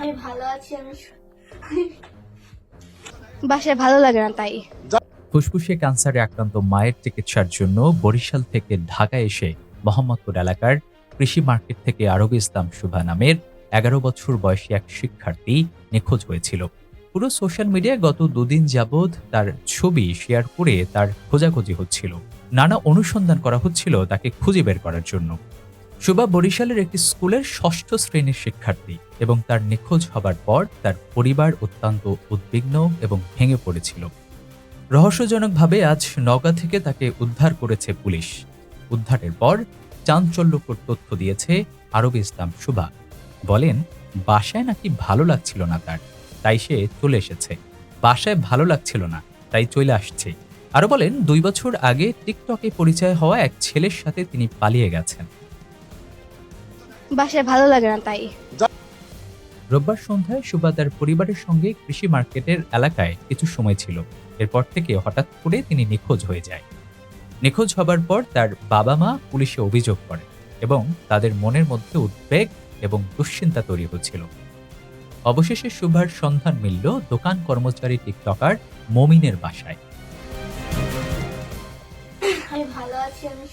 আমি ভালো আছি আমি বাসায় ভালো লাগে না তাই। ফুসফুসে ক্যান্সারে আক্রান্ত মায়ের চিকিৎসার জন্য বরিশাল থেকে ঢাকায় এসে মোহাম্মদপুর এলাকার কৃষি মার্কেট থেকে আরব ইসলাম শুভা নামের এগারো বছর বয়সী এক শিক্ষার্থী নিখোঁজ হয়েছিল। পুরো সোশ্যাল মিডিয়ায় গত দুদিন যাবৎ তার ছবি শেয়ার করে তার খোঁজাখুঁজি হচ্ছিল। নানা অনুসন্ধান করা হচ্ছিল তাকে খুঁজে বের করার জন্য। শুভা বরিশালের একটি স্কুলের ষষ্ঠ শ্রেণির শিক্ষার্থী এবং তার নিখোঁজ হবার পর তার পরিবার অত্যন্ত উদ্বিগ্ন এবং ভেঙে পড়েছিল। রহস্যজনকভাবে আজ নওগাঁ থেকে তাকে উদ্ধার করেছে পুলিশ। উদ্ধারের পর চাঞ্চল্যকর তথ্য দিয়েছে আরব ইসলাম সুভা বলেন, বাসায় নাকি ভালো লাগছিল না তার, তাই সে চলে এসেছে। বাসায় ভালো লাগছিল না, তাই চলে আসছে। আরও বলেন, দুই বছর আগে টিকটকে পরিচয় হওয়া এক ছেলের সাথে তিনি পালিয়ে গেছেন। বাসায় ভালো লাগে না তাই। রোববার সন্ধ্যায় সুবা তার পরিবারের সঙ্গে কৃষি মার্কেটের এলাকায় কিছু সময় ছিল। এরপর থেকে হঠাৎ করে তিনি নিখোঁজ হয়ে যায়। নিখোঁজ হবার পর তার বাবা মা পুলিশে অভিযোগ করে এবং তাদের মনের মধ্যে উদ্বেগ এবং দুশ্চিন্তা তৈরি হচ্ছিল। অবশেষে সুভার সন্ধান মিলল দোকান কর্মচারী টিকটকার মমিনের বাসায়। আমি ভালো আছি আমি